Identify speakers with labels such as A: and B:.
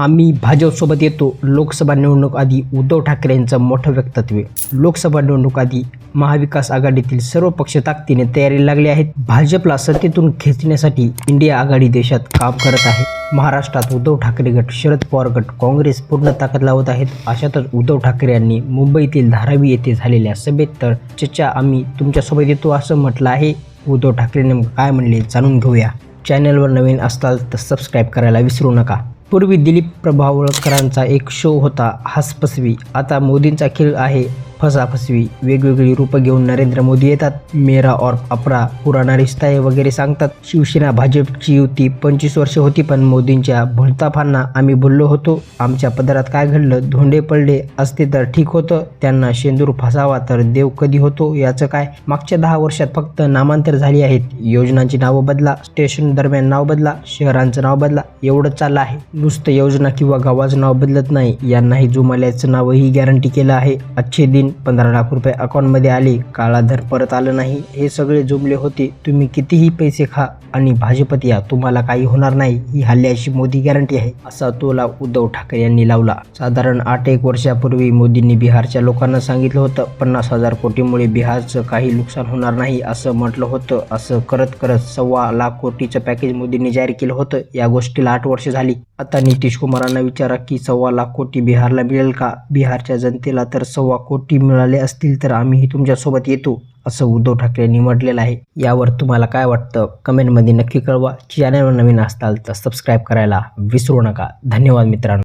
A: आम्ही भाजपसोबत येतो. लोकसभा निवडणूक आधी उद्धव ठाकरे यांचं मोठं वक्तव्य. लोकसभा निवडणूक आधी महाविकास आघाडीतील सर्व पक्ष ताकदीने तयारी लागले आहेत. भाजपला सत्तेतून खेचण्यासाठी इंडिया आघाडी देशात काम करत आहे. महाराष्ट्रात उद्धव ठाकरे गट शरद पवार गट काँग्रेस पूर्ण ताकद लावत आहेत. अशातच उद्धव ठाकरे यांनी मुंबईतील धारावी येथे झालेल्या सभेत तर चर्चा आम्ही तुमच्यासोबत येतो असं म्हटलं आहे. उद्धव ठाकरे नेमकं काय म्हणले जाणून घेऊया. चॅनलवर नवीन असाल तर सबस्क्राईब करायला विसरू नका. पूर्वी दिलीप प्रभावळकरांचा एक शो होता हसपसवी आता मोदींचा खेळ आहे फसाफसवी वेगवेगळी रूपं घेऊन नरेंद्र मोदी येतात. मेरा और अपरा पुराणा रिश्ता आहे वगैरे सांगतात. शिवसेना भाजपची युती पंचवीस वर्ष होती पण मोदींच्या भुलताफांना आम्ही बोललो होतो. आमच्या पदरात काय घडलं? धोंडे पडले असते तर ठीक होतं. त्यांना शेंदूर फसावा तर देव कधी होतो? याचं काय? मागच्या दहा वर्षात फक्त नामांतर झाली आहेत. योजनांची नावं बदला स्टेशन दरम्यान नाव बदला शहरांचं नाव बदला एवढंच चाललं आहे. नुसतं योजना किंवा गावाचं नाव बदलत नाही. यांनाही जुमाल्याचं नावही गॅरंटी केलं आहे. अच्छे दिन पंधरा लाख रुपये अकाउंटमध्ये आले काळाधर परत आलं नाही. हे सगळे जुमले होते तुम्ही कितीही पैसे खा आणि भाजपत या तुम्हाला काही होणार नाही ही हल्ल्याची मोदी गॅरंटी आहे असा तोला उद्धव ठाकरे यांनी लावला. साधारण आठ एक वर्षापूर्वी मोदींनी बिहारच्या लोकांना सांगितलं होतं पन्नास हजार कोटीमुळे बिहारचं काही नुकसान होणार नाही असं म्हटलं होतं असं करत करत सव्वा लाख कोटीचं पॅकेज मोदींनी जाहीर केलं होतं या गोष्टीला आठ वर्ष झाली. आता नितीश कुमारांना विचारा की सव्वा लाख कोटी बिहारला मिळेल का? बिहारच्या जनतेला तर सव्वा कोटी मिळाले असतील तर आम्हीही तुमच्यासोबत येतो असं उद्धव ठाकरेंनी म्हटलेलं आहे. यावर तुम्हाला काय वाटतं? कमेंटमध्ये नक्की कळवा. चॅनलवर नवीन असताल तर सबस्क्राईब करायला विसरू नका. धन्यवाद मित्रांनो.